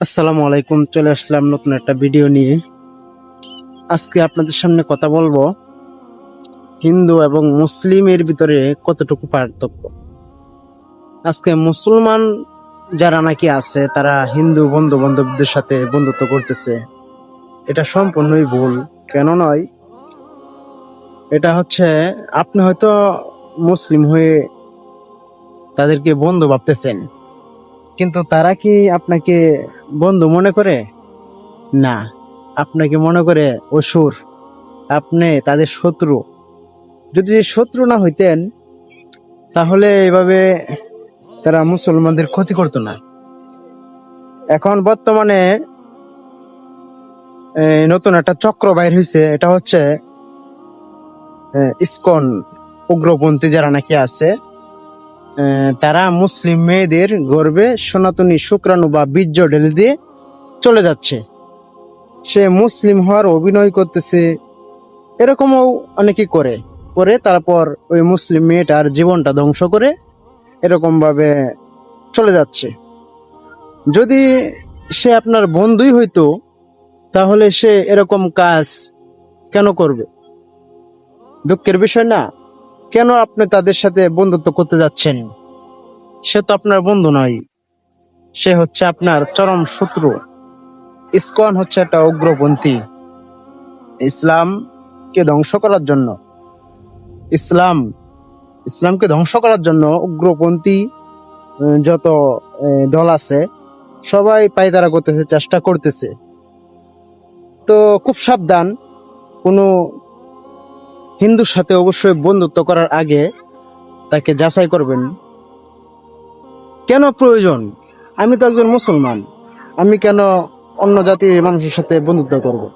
আসসালামু আলাইকুম, চলে আসলাম নতুন একটা ভিডিও নিয়ে। আজকে আপনাদের সামনে কথা বলব হিন্দু এবং মুসলিমের ভিতরে কতটুকু পার্থক্য। আজকে মুসলমান যারা নাকি আছে, তারা হিন্দু বন্ধু বান্ধবদের সাথে বন্ধুত্ব করতেছে। এটা সম্পূর্ণই ভুল, কেন নয়? এটা হচ্ছে, আপনি হয়তো মুসলিম হয়ে তাদেরকে বন্ধু ভাবতেছেন। কিন্তু তারা কি আপনাকে বন্ধু মনে করে? না, আপনাকে মনে করে অসুর। আপনি তাদের শত্রু। যদি শত্রু না হইতেন, তাহলে এভাবে তারা মুসলমানদের ক্ষতি করতো না। এখন বর্তমানে নতুন একটা চক্র বাইর হয়েছে এটা হচ্ছে ইসকন উগ্রপন্থী যারা নাকি আছে তারা মুসলিম মেয়েদের গর্বে সনাতনী শুক্রাণু বা বীর্য ঢেলে দিয়ে চলে যাচ্ছে। সে মুসলিম হওয়ার অভিনয় করতেছে, এরকমও অনেকে করে। করে তারপর ওই মুসলিম মেয়েটার জীবনটা ধ্বংস করে এরকমভাবে চলে যাচ্ছে। যদি সে আপনার বন্ধুই হইতো, তাহলে সে এরকম কাজ কেন করবে? দুঃখের বিষয় না। কেন আপনি তাদের সাথে বন্ধুত্ব করতে যাচ্ছেন? সে তো আপনার বন্ধু নয়। সে হচ্ছে আপনার চরম শত্রু। ইসকন হচ্ছে একটা উগ্রপন্থী ইসলামকে ধ্বংস করার জন্য। ইসলাম, ইসলামকে ধ্বংস করার জন্য উগ্রপন্থী যত দল আছে, সবাই পায়তারা করতেছে, চেষ্টা করতেছে। তো খুব সাবধান। কোনো হিন্দুর সাথে অবশ্যই বন্ধুত্ব করার আগে তাকে যাচাই করবেন। কেন প্রয়োজন? আমি তো একজন মুসলমান। আমি কেন অন্য জাতির মানুষের সাথে বন্ধুত্ব করব।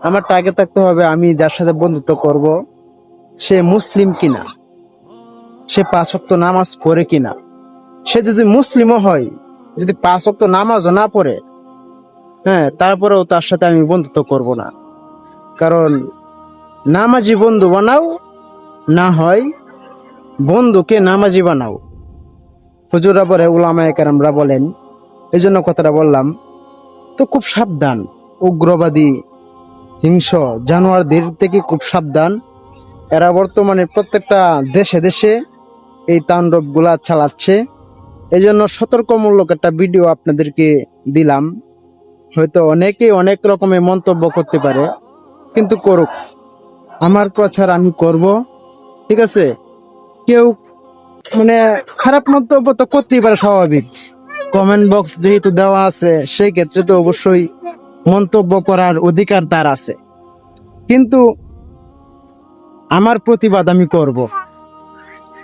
আমার আগে থাকতে হবে আমি যার সাথে বন্ধুত্ব করব, সে মুসলিম কিনা? সে পাঁচ ওয়াক্ত নামাজ পড়ে কিনা? সে যদি মুসলিমও হয়, যদি পাঁচ ওয়াক্ত নামাজও না পড়ে হ্যাঁ তারপরেও তার সাথে আমি বন্ধুত্ব করব না। কারণ নামাজি বন্ধু বানাও, না হয় বন্ধুকে নামাজি বানাও। হুজুরা বলে উলামায়ে কেরামরা বলেন এই জন্য কথাটা বললাম, তো খুব সাবধান, উগ্রবাদী হিংস জানোয়ারদের থেকে খুব সাবধান। এরা বর্তমানে প্রত্যেকটা দেশে দেশে এই তাণ্ডবগুলা চালাচ্ছে। এই জন্য সতর্কমূলক একটা ভিডিও আপনাদেরকে দিলাম। হয়তো অনেকে অনেক রকমের মন্তব্য করতে পারে, কিন্তু করুক। আমার প্রচার আমি করব। ঠিক আছে? কেউ মানে খারাপ মন্তব্য তো করতেই পারে স্বাভাবিক। কমেন্ট বক্স যেহেতু দেওয়া আছে সেই ক্ষেত্রে তো অবশ্যই মন্তব্য করার অধিকার তার আছে। কিন্তু আমার প্রতিবাদ আমি করব।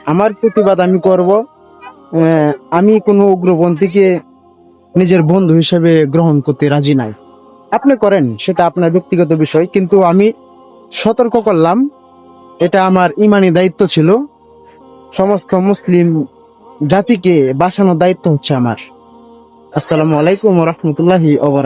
আমার প্রতিবাদ আমি করব। আমি কোনো উগ্রপন্থীকে নিজের বন্ধু হিসেবে গ্রহণ করতে রাজি নাই। আপনি করেন, সেটা আপনার ব্যক্তিগত বিষয়, কিন্তু আমি সতর্ক করলাম। এটা আমার ইমানি দায়িত্ব ছিল। সমস্ত মুসলিম জাতিকে বাঁচানোর দায়িত্ব হচ্ছে আমার। আসসালামু আলাইকুম রহমতুল্লাহি ওবরাক